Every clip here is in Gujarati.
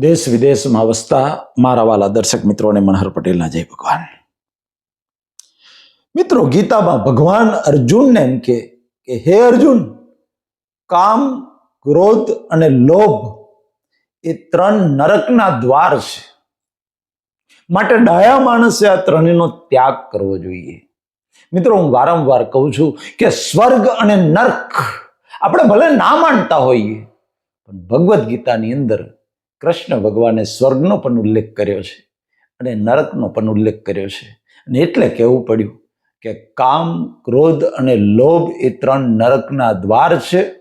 દેશ વિદેશમાં વસતા મારા વાલા દર્શક મિત્રોને મનહર પટેલના જય ભગવાન. મિત્રો, ગીતામાં ભગવાન અર્જુનને એમ કે, હે અર્જુન, કામ, ક્રોધ અને લોભ એ ત્રણ નરકના દ્વાર છે. માટે ડાયા માણસે આ ત્રણેયનો ત્યાગ કરવો જોઈએ. મિત્રો, હું વારંવાર કહું છું કે સ્વર્ગ અને નર્ક આપણે ભલે ના માનતા હોઈએ, પણ ભગવદ્ ગીતાની અંદર કૃષ્ણ ભગવાને સ્વર્ગનો પણ ઉલ્લેખ કર્યો છે અને નરકનો પણ ઉલ્લેખ કર્યો છે. અને એટલે કહેવું પડ્યું કે કામ, ક્રોધ અને લોભ એ ત્રણ નરકના દ્વાર છે.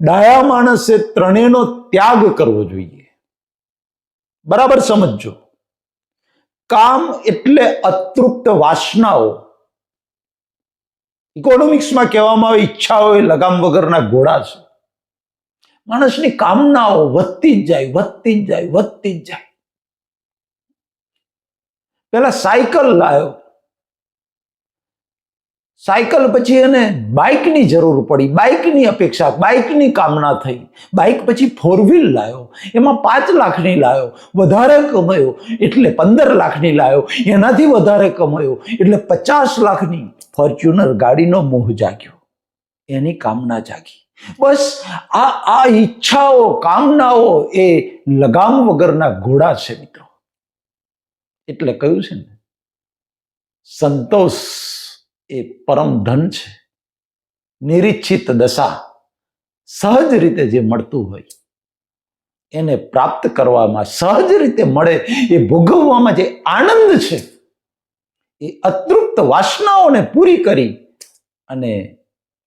ડાયા માણસે ત્રણેયનો ત્યાગ કરવો જોઈએ. બરાબર સમજજો. કામ એટલે અતૃપ્ત વાસનાઓ. ઇકોનોમિક્સમાં કહેવામાં આવે ઈચ્છાઓ એ લગામ વગરના ઘોડા છે. માણસની કામનાઓ વધતી જ જાય, વધતી જ જાય, વધતી જ જાય. પેલા સાયકલ લાવ્યો સાયકલ પછી એને બાઇકની જરૂર પડી, બાઇકની અપેક્ષા, બાઇકની કામના થઈ. બાઇક પછી ફોર વ્હીલ લાવ્યો એમાં પાંચ લાખની લાવ્યો વધારે કમાયો, એટલે પંદર લાખની લાવ્યો એનાથી વધારે કમાયો, એટલે પચાસ લાખની ફોર્ચ્યુનર ગાડીનો મોહ જાગ્યો, એની કામના જાગી. બસ આ આ ઈચ્છાઓ, કામનાઓ એ લગામ વગરના ઘોડા છે મિત્રો. એટલે કહ્યું છે ને? સંતોષ એ પરમ ધન છે. નિરીક્ષિત દશા સહજ રીતે જે મળતું હોય, એને પ્રાપ્ત કરવામાં સહજ રીતે મળે, એ ભોગવવામાં જે આનંદ છે, એ અતૃપ્ત વાસનાઓને પૂરી કરી અને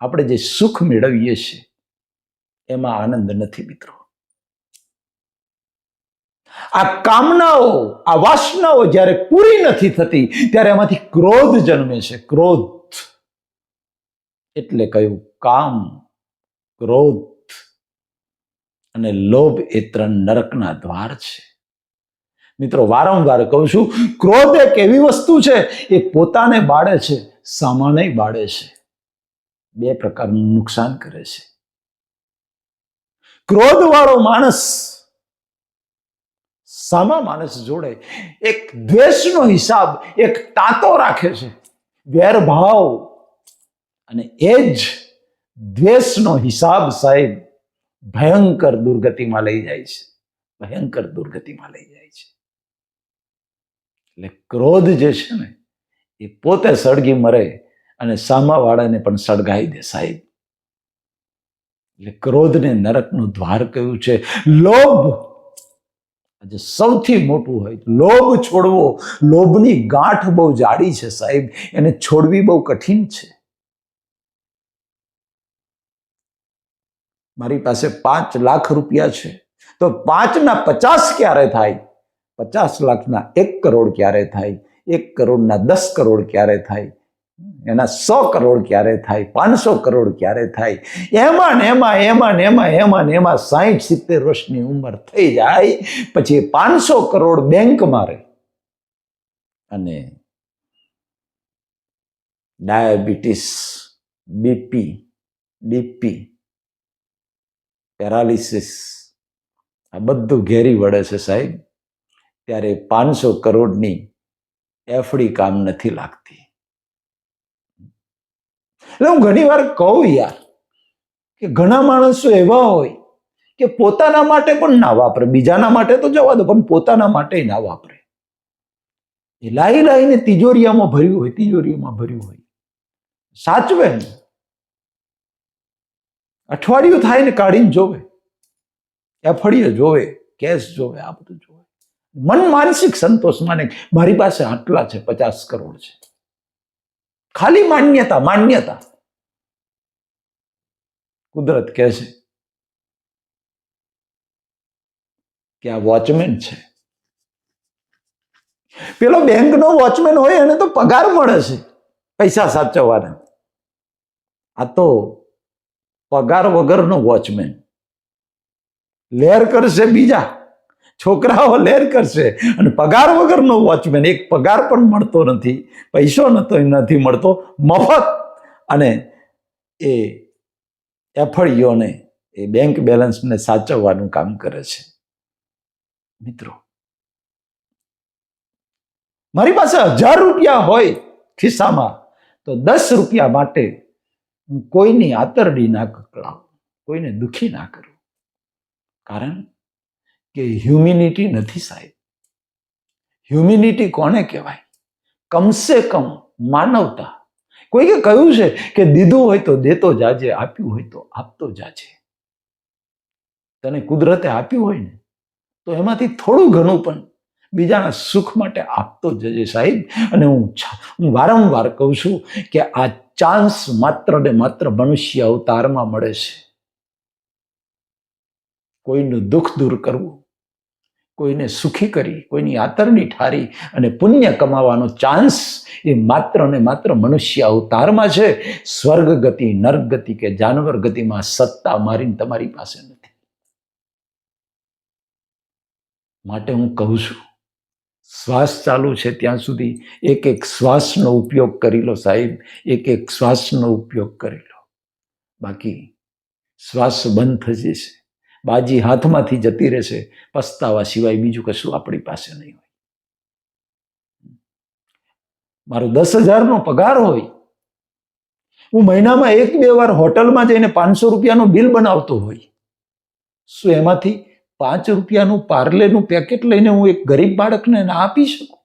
આપણે જે સુખ મેળવીએ છીએ, એમાં આનંદ નથી મિત્રો. આ કામનાઓ, આ વાસનાઓ જ્યારે પૂરી નથી થતી, ત્યારે એમાંથી ક્રોધ જન્મે છે, ક્રોધ. એટલે કહ્યું, કામ, ક્રોધ અને લોભ એ ત્રણ નરકના દ્વાર છે. મિત્રો, વારંવાર કહું છું, ક્રોધ એક એવી વસ્તુ છે, એ પોતાને બાળે છે સામાને બાળે છે. બે પ્રકારનું નુકસાન કરે છે. ક્રોધ વાળો માણસ સામા માણસ જોડે એક દ્વેષનો હિસાબ, એક તાતો રાખે છે. વેરભાવ અને એ જ દ્વેષનો હિસાબ સાહેબ ભયંકર દુર્ગતિમાં લઈ જાય છે. ભયંકર દુર્ગતિમાં લઈ જાય છે. એટલે ક્રોધ જે છે ને, એ પોતે સળગી મરે અને સામાવાળાને પણ સળગાઈ દે સાહેબ. એટલે ક્રોધને નરકનું દ્વાર કયું છે. લોભ આજે સૌથી મોટું હોય લોભ છોડવો. લોભની ગાંઠ બહુ જાડી છે સાહેબ. એને છોડવી બહુ કઠિન છે. મારી પાસે પાંચ લાખ રૂપિયા છે. તો પાંચના પચાસ ક્યારે થાય? પચાસ લાખના એક કરોડ ક્યારે થાય? એક કરોડના દસ કરોડ ક્યારે થાય? એના સો કરોડ ક્યારે થાય? પાંચસો કરોડ ક્યારે થાય? એમાં ને એમાં એમાં ને એમાં એમાં ને એમાં સાહીઠ સિત્તેર વર્ષની ઉંમર થઈ જાય, પછી પાંચસો કરોડ બેંકમાં રહે. અને ડાયાબિટીસ, બીપી, ડીપી, પેરાલિસિસ, આ બધું ઘેરી વળે છે સાહેબ. ત્યારે પાંચસો કરોડની એફડી કામ નથી લાગતી. એટલે હું ઘણી વાર કહું યાર કે ઘણા માણસો એવા હોય કે પોતાના માટે પણ ના વાપરે. બીજાના માટે તો જવા દો, પણ પોતાના માટે ના વાપરે. એ લાઈ લાઈને તિજોરીયામાં ભર્યું હોય તિજોરીઓમાં ભર્યું હોય. સાચવે ને? અઠવાડિયું થાય ને કાઢીને જોવે. એફળીએ જોવે કેશ જોવે, આ બધું જોવે. મન માનસિક સંતોષ માને મારી પાસે આટલા છે, પચાસ કરોડ છે. ખાલી માન્યતા માન્યતા. કુદરત કહે છે કે આ વોચમેન છે. પેલો બેંકનો વોચમેન હોય એને તો પગાર મળે છે, પૈસા સાચવવાના. આ તો પગાર વગરનો વોચમેન. લેર કરશે બીજા. છોકરાઓ લેર કરશે અને પગાર વગરનો વોચમેન એક પગાર પણ મળતો નથી, પૈસો નતો નથી મળતો, મફત. અને એ એફળીઓને એ બેંક બેલેન્સને સાચવવાનું કામ કરે છે. મિત્રો, મારી પાસે હજાર રૂપિયા હોય ખિસ્સામાં, તો દસ રૂપિયા માટે હું કોઈની આતરડી ના કકડાવું, કોઈને દુખી ના કરું. કારણ કે હ્યુમિનિટી નથી સાહેબ. હ્યુમિનિટી કોને કહેવાય? કમસે કમ માનવતા. કોઈએ કહ્યું છે કે દીધું હોય તો દેતો જાજે, આપ્યું હોય તો આપતો જાજે. તને કુદરતે આપ્યું હોય ને, તો એમાંથી થોડું ઘણું પણ બીજાના સુખ માટે આપતો જજે સાહેબ. અને હું હું વારંવાર કહું છું કે આ ચાન્સ માત્ર ને માત્ર મનુષ્ય અવતારમાં મળે છે. કોઈનું દુઃખ દૂર કરવું કોઈને સુખી કરી, કોઈની આતરડી ઠારી અને પુણ્ય કમાવાનો ચાન્સ એ માત્ર ને માત્ર મનુષ્ય અવતારમાં છે. સ્વર્ગ ગતિ, નર્ક ગતિ કે જાનવર ગતિમાં સત્તા મારીને તમારી પાસે નથી. માટે હું કહું છું, શ્વાસ ચાલુ છે ત્યાં સુધી એક એક શ્વાસનો ઉપયોગ કરી લો સાહેબ, એક એક શ્વાસનો ઉપયોગ કરી લો. બાકી શ્વાસ બંધ થઈ જશે. બાજી હાથમાંથી જતી રહેશે, પસ્તાવા સિવાય બીજું કશું આપણી પાસે નહીં હોય. મારો દસ હજારનો પગાર હોય, હું મહિનામાં એક બે વાર હોટલમાં જઈને પાંચસો રૂપિયાનું બિલ બનાવતો હોય, શું એમાંથી પાંચ રૂપિયાનું પાર્લેનું પેકેટ લઈને હું એક ગરીબ બાળકને ના આપી શકું?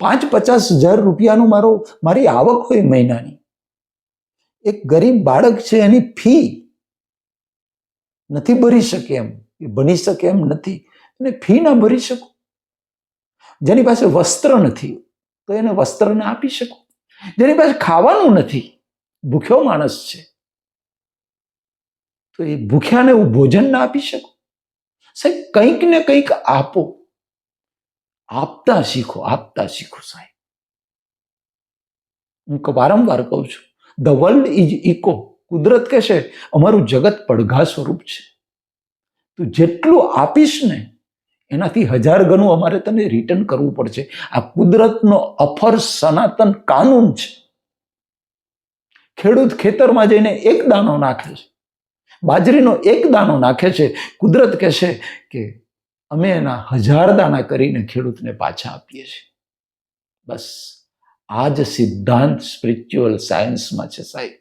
પાંચ પચાસ હજાર રૂપિયાનું મારો, મારી આવક હોય મહિનાની. એક ગરીબ બાળક છે, એની ફી નથી ભરી શકે એમ. એ ભણી શકે એમ નથી. અને ફી ના ભરી શકું. જેની પાસે વસ્ત્ર નથી, તો એને વસ્ત્ર ના આપી શકું. જેની પાસે ખાવાનું નથી, ભૂખ્યો માણસ છે, તો એ ભૂખ્યાને હું ભોજન ના આપી શકું. સાહેબ, કંઈક ને કંઈક આપો. આપતા શીખો આપતા શીખો સાહેબ. હું વારંવાર કહું છું ધ વર્લ્ડ ઇઝ ઇકો કુદરત કહેશે, અમારું જગત પડઘા સ્વરૂપ છે. તું જેટલું આપીશ ને, એનાથી હજાર ગણું અમારે તને રિટર્ન કરવું પડશે. આ કુદરતનો અફર સનાતન કાનૂન છે. ખેડૂત ખેતરમાં જઈને એક દાણો નાખે છે. બાજરીનો એક દાણો નાખે છે. કુદરત કહેશે કે, અમે એના હજાર દાણા કરીને ખેડૂતને પાછા આપીએ છીએ. બસ. આ જ સિદ્ધાંત સ્પિરિચ્યુઅલ સાયન્સમાં છે સાહેબ.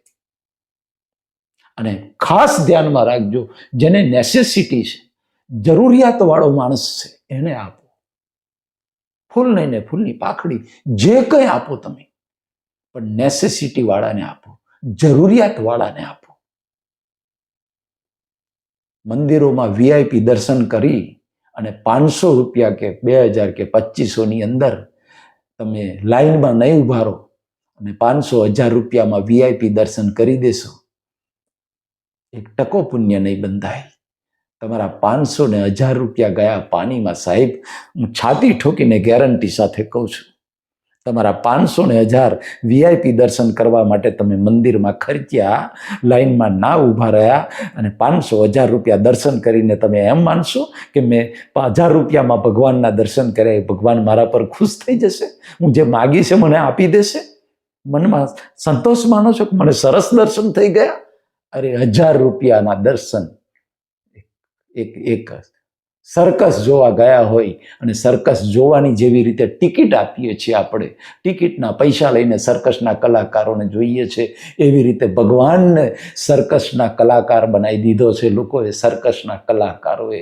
અને ખાસ ધ્યાનમાં રાખજો, જેને નેસેસિટી છે જરૂરિયાત વાળો માણસ છે, એને આપો. ફૂલ નહીં ને ફૂલની પાખડી, જે કંઈ આપો તમે, પણ નેસેસિટી વાળાને આપો જરૂરિયાત વાળાને આપો. મંદિરોમાં વીઆઈપી દર્શન કરી અને પાંચસો રૂપિયા કે બે હજાર કે પચીસોની અંદર તમે લાઈનમાં નહીં ઊભા રહો અને પાંચસો હજાર રૂપિયામાં વીઆઈપી દર્શન કરી દેશો. એક ટકો પુણ્ય નહીં બંધાય. તમારા પાંચસો ને હજાર રૂપિયા ગયા પાણીમાં સાહેબ, હું છાતી ઠોકીને ગેરંટી સાથે કહું છું. તમારા પાંચસો ને હજાર વીઆઈપી દર્શન કરવા માટે તમે મંદિરમાં ખર્ચ્યા, લાઈનમાં ના ઊભા રહ્યા અને પાંચસો હજાર રૂપિયા દર્શન કરીને તમે એમ માનશો કે મેં હજાર રૂપિયામાં ભગવાનના દર્શન કર્યા એ ભગવાન મારા પર ખુશ થઈ જશે? હું જે માગી છે મને આપી દેશે? મનમાં સંતોષ માનો છો કે મને સરસ દર્શન થઈ ગયા? અરે, હજાર રૂપિયાના દર્શન. એક એક સર્કસ જોવા ગયા હોય અને સર્કસ જોવાની જેવી રીતે ટિકિટ આપીએ છીએ આપણે. ટિકિટના પૈસા લઈને સર્કસના કલાકારોને જોઈએ છે. એવી રીતે ભગવાનને સર્કસના કલાકાર બનાવી દીધો છે. લોકોએ સર્કસના કલાકારોએ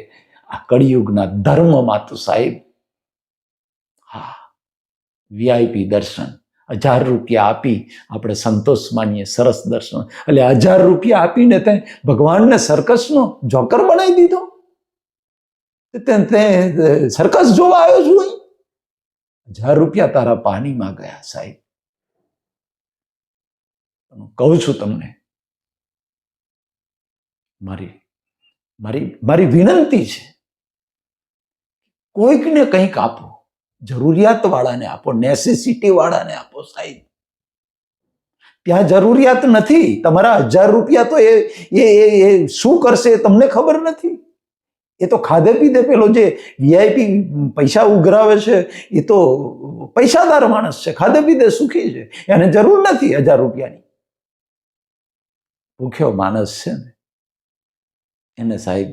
આ કળિયુગના ધર્મમાં તો સાહેબ, હા વીઆઈપી દર્શન, હજાર રૂપિયા આપી આપણે સંતોષ માનીએ, સરસ દર્શન. એટલે હજાર રૂપિયા આપીને તે ભગવાનને સર્કસનો જોકર બનાવી દીધો. તે સર્કસ જોવા આવ્યો છું અહીં? હજાર રૂપિયા તારા પાણીમાં ગયા, સાહેબ. કહું છું તમને, મારી મારી મારી વિનંતી છે, કોઈકને કંઈક આપો જરૂરિયાત વાળાને આપો નેસેસિટી વાળાને આપો, સાહેબ. ત્યાં જરૂરિયાત નથી. તમારા હજાર રૂપિયા તો એ શું કરશે તમને ખબર નથી? એ તો ખાધે પીધે પેલો જે વીઆઈપી પૈસા ઉઘરાવે છે, એ તો પૈસાદાર માણસ છે, ખાધે પીધે સુખી છે, એને જરૂર નથી હજાર રૂપિયાની. ભૂખ્યો માણસ છે ને, એને સાહેબ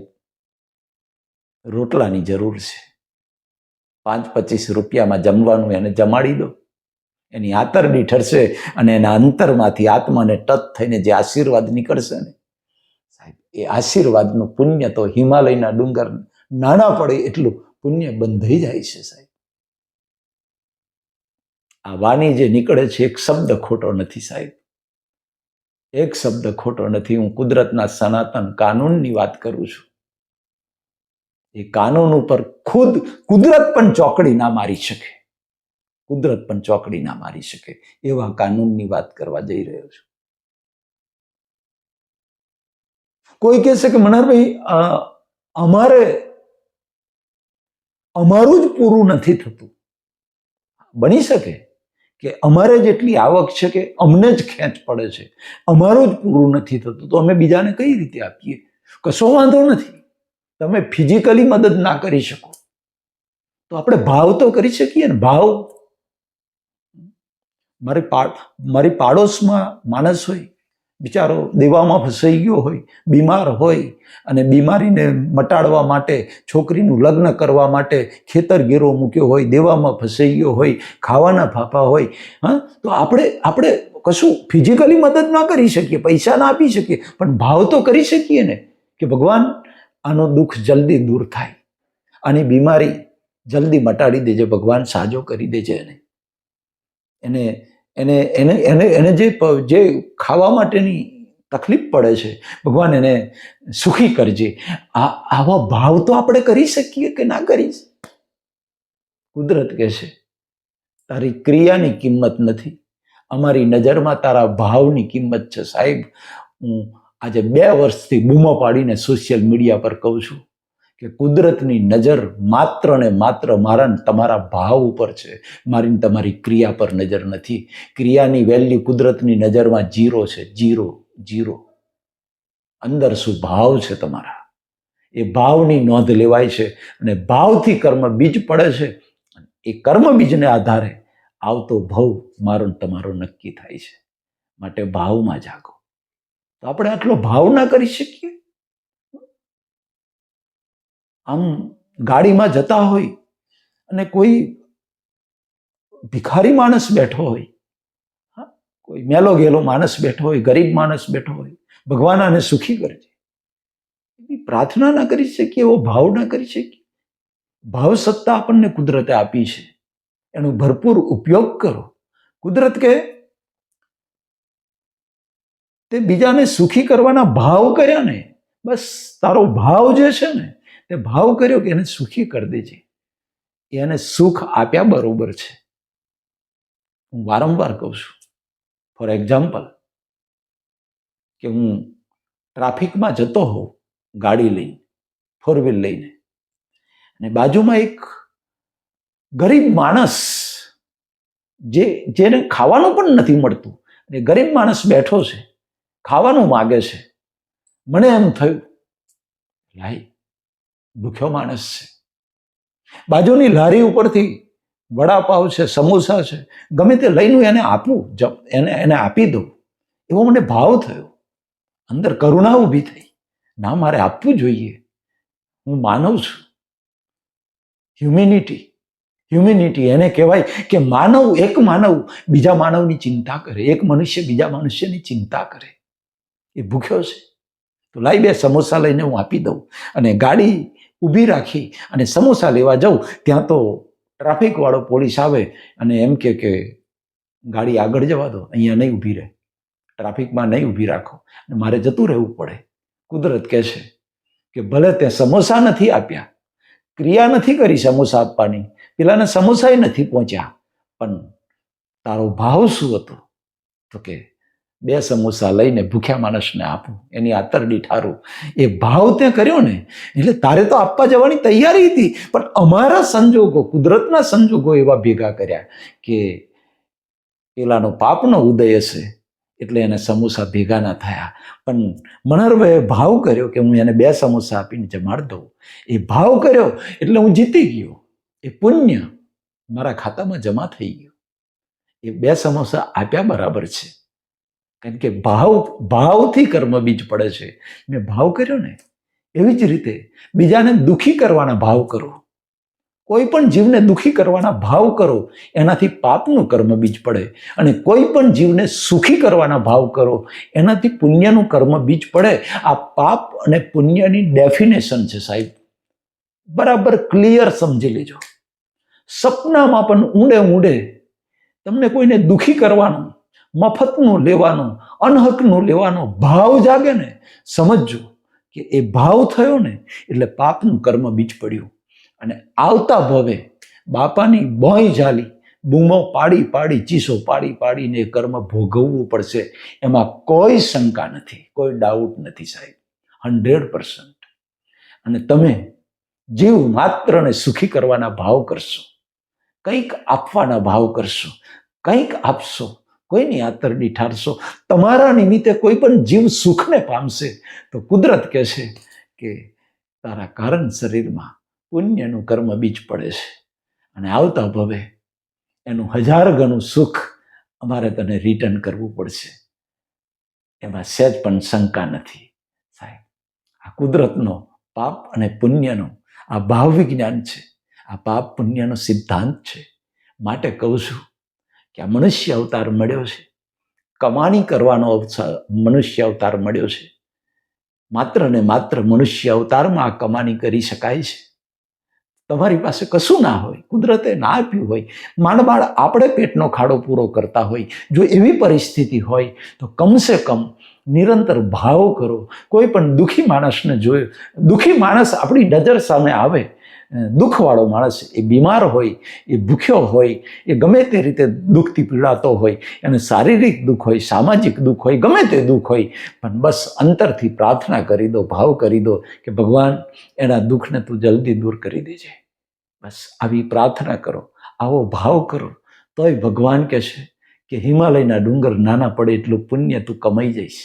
રોટલાની જરૂર છે. પાંચ પચીસ રૂપિયામાં જમવાનું એને જમાડી દો. એની આતરડી ઠરશે અને એના અંતરમાંથી આત્માને ટચ થઈને જે આશીર્વાદ નીકળશે ને એ આશીર્વાદનું પુણ્ય તો હિમાલયના ડુંગર નાના પડે એટલું પુણ્ય બંધાઈ જાય છે સાહેબ. આ વાણી જે નીકળે છે એક શબ્દ ખોટો નથી સાહેબ. એક શબ્દ ખોટો નથી. હું કુદરતના સનાતન કાનૂનની વાત કરું છું. એ કાનૂન ઉપર ખુદ કુદરત પણ ચોકડી ના મારી શકે. કુદરત પણ ચોકડી ના મારી શકે એવા કાનૂનની વાત કરવા જઈ રહ્યો છું. કોઈ કહેશે કે મનહરભાઈ અ, અમારે અમારું જ પૂરું નથી થતું. બની શકે કે અમારે જેટલી આવક છે કે અમને જ ખેંચ પડે છે. અમારું જ પૂરું નથી થતું. તો અમે બીજાને કઈ રીતે આપીએ? કશો વાંધો નથી. તમે ફિઝિકલી મદદ ના કરી શકો. તો આપણે ભાવ તો કરી શકીએ ને ભાવ. મારી પા મારી પાડોશમાં માણસ હોય બિચારો દેવામાં ફસાઈ ગયો હોય, બીમાર હોય અને બીમારીને મટાડવા માટે, છોકરીનું લગ્ન કરવા માટે ખેતર ગેરો મૂક્યો હોય, દેવામાં ફસાઈ ગયો હોય, ખાવાના ફાફા હોય, હા? તો આપણે આપણે કશું ફિઝિકલી મદદ ના કરી શકીએ, પૈસા ના આપી શકીએ, પણ ભાવ તો કરી શકીએ ને કે ભગવાન, આનો દુઃખ જલ્દી દૂર થાય આની બીમારી જલ્દી મટાડી દેજે, ભગવાન સાજો કરી દેજે એને. એને એને એને એને એને જે જે ખાવા માટેની તકલીફ પડે છે, ભગવાન એને સુખી કરજે. આ, આવા ભાવ તો આપણે કરી શકીએ કે ના કરી કુદરત કહે છે, તારી ક્રિયાની કિંમત નથી, અમારી નજરમાં તારા ભાવની કિંમત છે. સાહેબ, હું આજે બે વર્ષથી બૂમો પાડીને સોશિયલ મીડિયા પર કહું છું કે કુદરતની નજર માત્ર ને માત્ર મારા તમારા ભાવ ઉપર છે. મારી તમારી ક્રિયા પર નજર નથી. ક્રિયાની વેલ્યુ કુદરતની નજરમાં જીરો છે. જીરો જીરો અંદર શું ભાવ છે તમારા? એ ભાવની નોંધ લેવાય છે અને ભાવથી કર્મ બીજ પડે છે. એ કર્મ બીજને આધારે આવતો ભવ મારો તમારો નક્કી થાય છે. માટે ભાવમાં જાગો. તો આપણે આટલો ભાવ ના કરી શકીએ? આમ ગાડીમાં જતા હોય અને કોઈ ભિખારી માણસ બેઠો હોય કોઈ મેલો ગેલો માણસ બેઠો હોય, ગરીબ માણસ બેઠો હોય, ભગવાન આને સુખી કરજે એવી પ્રાર્થના ના કરી શકીએ, એવો ભાવ ના કરી શકીએ. ભાવ સત્તા આપણને કુદરતે આપી છે. એનો ભરપૂર ઉપયોગ કરો. કુદરત કે તે બીજાને સુખી કરવાના ભાવ કર્યા ને, બસ તારો ભાવ જે છે ને તે ભાવ કર્યો કે એને સુખી કરી દેજે. એને સુખ આપ્યા બરોબર છે. હું વારંવાર કહું છું ફોર એક્ઝામ્પલ કે હું ટ્રાફિકમાં જતો હોઉં, ગાડી લઈને ફોર વ્હીલ લઈને, અને બાજુમાં એક ગરીબ માણસ જે, જેને ખાવાનું પણ નથી મળતું, અને ગરીબ માણસ બેઠો છે, ખાવાનું માગે છે. મને એમ થયું લાઈ ભૂખ્યો માણસ છે. બાજુની લારી ઉપરથી વડાપાવ છે, સમોસા છે, ગમે તે લઈને એને આપું એને એને આપી દઉં. એવો મને ભાવ થયો. અંદર કરુણા ઊભી થઈ. ના, મારે આપવું જોઈએ. હું માનવ છું. હ્યુમિનિટી હ્યુમિનિટી એને કહેવાય કે માનવ એક માનવ બીજા માનવની ચિંતા કરે. એક મનુષ્ય બીજા મનુષ્યની ચિંતા કરે. એ ભૂખ્યો છે. તો લાઈ બે સમોસા લઈને હું આપી દઉં અને ગાડી ઊભી રાખી અને સમોસા લેવા જાઉં, ત્યાં તો ટ્રાફિકવાળો પોલીસ આવે અને એમ કે કે, ગાડી આગળ જવા દો, અહીંયા નહીં ઊભી રહે. ટ્રાફિકમાં નહીં ઊભી રાખો. અને મારે જતું રહેવું પડે. કુદરત કહે છે કે, ભલે તે સમોસા નથી આપ્યા. ક્રિયા નથી કરી સમોસા આપવાની. પેલાને સમોસાય નથી પહોંચ્યા. પણ તારો ભાવ શું હતો? તો કે બે સમોસા લઈને ભૂખ્યા માણસને આપું, એની આતરડી ઠારું. એ ભાવ તે કર્યો ને, એટલે તારે તો આપવા જવાની તૈયારી હતી, પણ અમારા સંજોગો, કુદરતના સંજોગો એવા ભેગા કર્યા કે પેલાનો પાપનો ઉદય હશે, એટલે એને સમોસા ભેગા ના થયા. પણ મનરભાઈએ ભાવ કર્યો કે હું એને બે સમોસા આપીને જમાડ દઉં. એ ભાવ કર્યો એટલે હું જીતી ગયો. એ પુણ્ય મારા ખાતામાં જમા થઈ ગયું. એ બે સમોસા આપ્યા બરાબર છે. કારણ કે ભાવ, ભાવથી કર્મ બીજ પડે છે. મેં ભાવ કર્યો ને, એવી જ રીતે બીજાને દુખી કરવાના ભાવ કરો. કોઈ પણ જીવને દુખી કરવાના ભાવ કરો, એનાથી પાપનું કર્મ બીજ પડે. અને કોઈ પણ જીવને સુખી કરવાના ભાવ કરો, એનાથી પુણ્યનું કર્મ બીજ પડે. આ પાપ અને પુણ્યની ડેફિનેશન છે સાહેબ. બરાબર ક્લિયર સમજી લેજો. સપનામાં પણ ઊંડે ઊંડે તમને કોઈને દુખી કરવાનું મફતનું લેવાનું, અનહકનું લેવાનો ભાવ જાગે ને, સમજજો કે એ ભાવ થયો ને એટલે પાપનું કર્મ બીજ પડ્યું. અને આવતા ભવે બાપાની બોય ઝાલી, બૂમો પાડી પાડી, ચીસો પાડી પાડીને એ કર્મ ભોગવવું પડશે. એમાં કોઈ શંકા નથી, કોઈ ડાઉટ નથી સાહેબ. હંડ્રેડ પર્સન્ટ અને તમે જીવ માત્રને સુખી કરવાના ભાવ કરશો. કંઈક આપવાના ભાવ કરશો, કંઈક આપશો. કોઈની આતરડી ઠારશો તમારા નિમિત્તે કોઈ પણ જીવ સુખને પામશે તો કુદરત કહે છે કે તારા કારણ શરીરમાં પુણ્યનું કર્મ બીજ પડે છે. અને આવતા ભવે એનું હજાર ગણું સુખ અમારે તને રિટર્ન કરવું પડશે. એમાં સહેજ પણ શંકા નથી. સાહેબ, આ કુદરતનો પાપ અને પુણ્યનો આ ભાવ વિજ્ઞાન છે. આ પાપ પુણ્યનો સિદ્ધાંત છે. માટે કહું છું કે આ મનુષ્ય અવતાર મળ્યો છે. કમાણી કરવાનો અવસર મનુષ્ય અવતાર મળ્યો છે. માત્ર ને માત્ર મનુષ્ય અવતારમાં આ કમાણી કરી શકાય છે. તમારી પાસે કશું ના હોય, કુદરતે ના આપ્યું હોય માંડ માંડ આપણે પેટનો ખાડો પૂરો કરતા હોય, જો એવી પરિસ્થિતિ હોય તો કમસે કમ નિરંતર ભાવ કરો. કોઈ પણ દુઃખી માણસને જોયો, દુઃખી માણસ આપણી નજર સામે આવે દુઃખવાળો માણસ એ બીમાર હોય, એ ભૂખ્યો હોય, એ ગમે તે રીતે દુઃખથી પીડાતો હોય, એને શારીરિક દુઃખ હોય, સામાજિક દુઃખ હોય, ગમે તે દુઃખ હોય, પણ બસ અંતરથી પ્રાર્થના કરી દો, ભાવ કરી દો કે ભગવાન એના દુઃખને તું જલ્દી દૂર કરી દેજે. બસ આવી પ્રાર્થના કરો, આવો ભાવ કરો, તોય ભગવાન કહે છે કે હિમાલયના ડુંગર નાના પડે એટલું પુણ્ય તું કમાઈ જઈશ.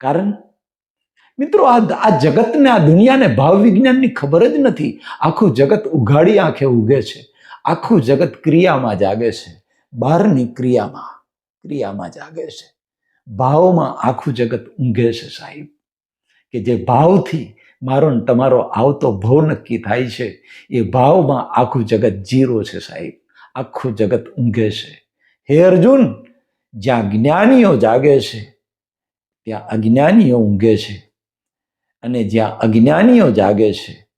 કારણ મિત્રો, આ આ જગતને, આ દુનિયાને ભાવ વિજ્ઞાનની ખબર જ નથી. આખું જગત ઉઘાડી આંખે ઉગે છે. આખું જગત ક્રિયામાં જાગે છે. બહારની ક્રિયામાં ક્રિયામાં જાગે છે. ભાવમાં આખું જગત ઊંઘે છે, સાહેબ. કે જે ભાવથી મારો ને તમારો આવતો ભાવ નક્કી થાય છે, એ ભાવમાં આખું જગત જીરો છે, સાહેબ. આખું જગત ઊંઘે છે. હે અર્જુન, જ્યાં જ્ઞાનીઓ જાગે છે, ત્યાં અજ્ઞાનીઓ ઊંઘે છે. અને જ્યાં અજ્ઞાનીઓ જાગે છે,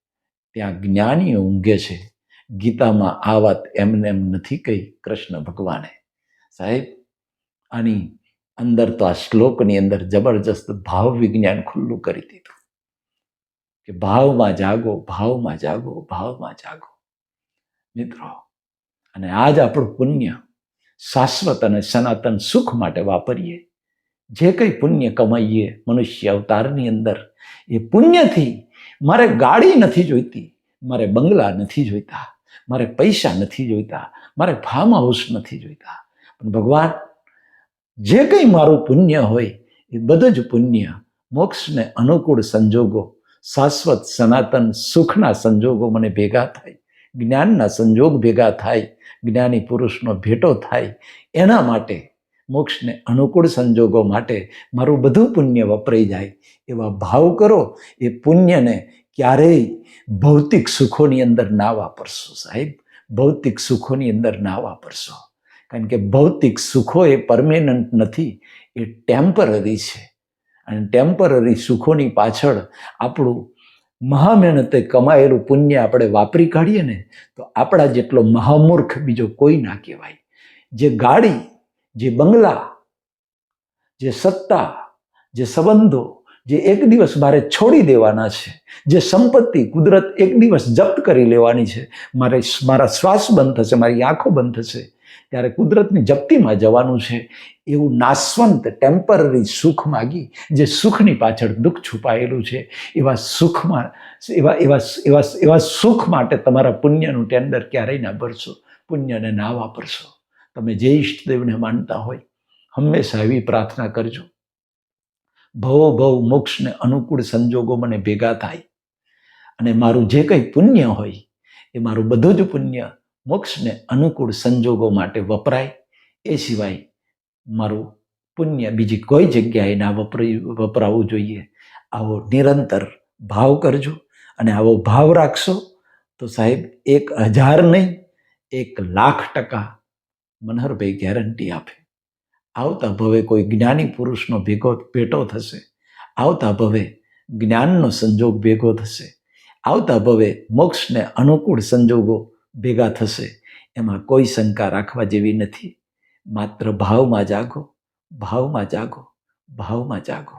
ત્યાં જ્ઞાનીઓ ઊંઘે છે. ગીતામાં આ વાત એમને એમ નથી કહી કૃષ્ણ ભગવાને. સાહેબ, આની અંદર તો આ શ્લોકની અંદર જબરજસ્ત ભાવ વિજ્ઞાન ખુલ્લું કરી દીધું. કે ભાવમાં જાગો ભાવમાં જાગો ભાવમાં જાગો. મિત્રો, અને આજ આપણું પુણ્ય શાશ્વત અને સનાતન સુખ માટે વાપરીએ. જે કંઈ પુણ્ય કમાઈએ મનુષ્ય અવતારની અંદર, એ પુણ્યથી મારે ગાડી નથી જોઈતી, મારે બંગલા નથી જોઈતા, મારે પૈસા નથી જોઈતા, મારે ફાર્મ હાઉસ નથી જોઈતા. પણ ભગવાન, જે કંઈ મારું પુણ્ય હોય, એ બધું જ પુણ્ય, મોક્ષને અનુકૂળ સંજોગો, શાશ્વત સનાતન સુખના સંજોગો મને ભેગા થાય, જ્ઞાનના સંજોગ ભેગા થાય, જ્ઞાની પુરુષનો ભેટો થાય, એના માટે મોક્ષને અનુકૂળ સંજોગો માટે મારું બધું પુણ્ય વપરાઈ જાય. એવા ભાવ કરો, એ પુણ્યને ક્યારેય ભૌતિક સુખોની અંદર ના વાપરશો સાહેબ. ભૌતિક સુખોની અંદર ના વાપરશો. કારણ કે ભૌતિક સુખો એ પરમેનન્ટ નથી, એ ટેમ્પરરી છે. અને ટેમ્પરરી સુખોની પાછળ આપણું મહા મહેનતે કમાયેલું પુણ્ય આપણે વાપરી કાઢીએ ને, તો આપણા જેટલો મહામૂર્ખ બીજો કોઈ ના કહેવાય. જે ગાડી જે બંગલા, જે સત્તા, જે સંબંધો જે એક દિવસ મારે છોડી દેવાના છે, જે સંપત્તિ કુદરત એક દિવસ જપ્ત કરી લેવાની છે, મારે મારા શ્વાસ બંધ થશે, મારી આંખો બંધ થશે, ત્યારે કુદરતની જપ્તીમાં જવાનું છે, એવું નાસવંત ટેમ્પરરી સુખ માગી, જે સુખની પાછળ દુઃખ છુપાયેલું છે, એવા સુખમાં, એવા એવા એવા એવા સુખ માટે તમારા પુણ્યનું ટેન્ડર ક્યારેય ના ભરશો, પુણ્યને ના વાપરશો. તમે જે ઈષ્ટદેવને માનતા હોય, હંમેશા એવી પ્રાર્થના કરજો. ભવો ભવ મોક્ષને અનુકૂળ સંજોગો મને ભેગા થાય. અને મારું જે કંઈ પુણ્ય હોય, એ મારું બધું જ પુણ્ય મોક્ષને અનુકૂળ સંજોગો માટે વપરાય. એ સિવાય મારું પુણ્ય બીજી કોઈ જગ્યાએ ના વપરાય વપરાવવું જોઈએ. આવો નિરંતર ભાવ કરજો અને આવો ભાવ રાખશો તો સાહેબ એક હજાર નહીં, એક લાખ ટકા મનહરભાઈ ગેરંટી આપે. આવતા ભવે કોઈ જ્ઞાની પુરુષનો ભેગો ભેટો થશે. આવતા ભવે જ્ઞાનનો સંજોગ ભેગો થશે. આવતા ભવે મોક્ષને અનુકૂળ સંજોગો ભેગા થશે. એમાં કોઈ શંકા રાખવા જેવી નથી. માત્ર ભાવમાં જાગો ભાવમાં જાગો ભાવમાં જાગો.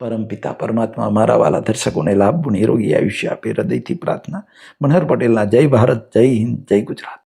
પરમપિતા પરમાત્મા મારા વાલા દર્શકોને લાભ નિરોગી આયુષ્ય આપે. હૃદયથી પ્રાર્થના. મનહર પટેલના જય ભારત, જય હિન્દ, જય ગુજરાત.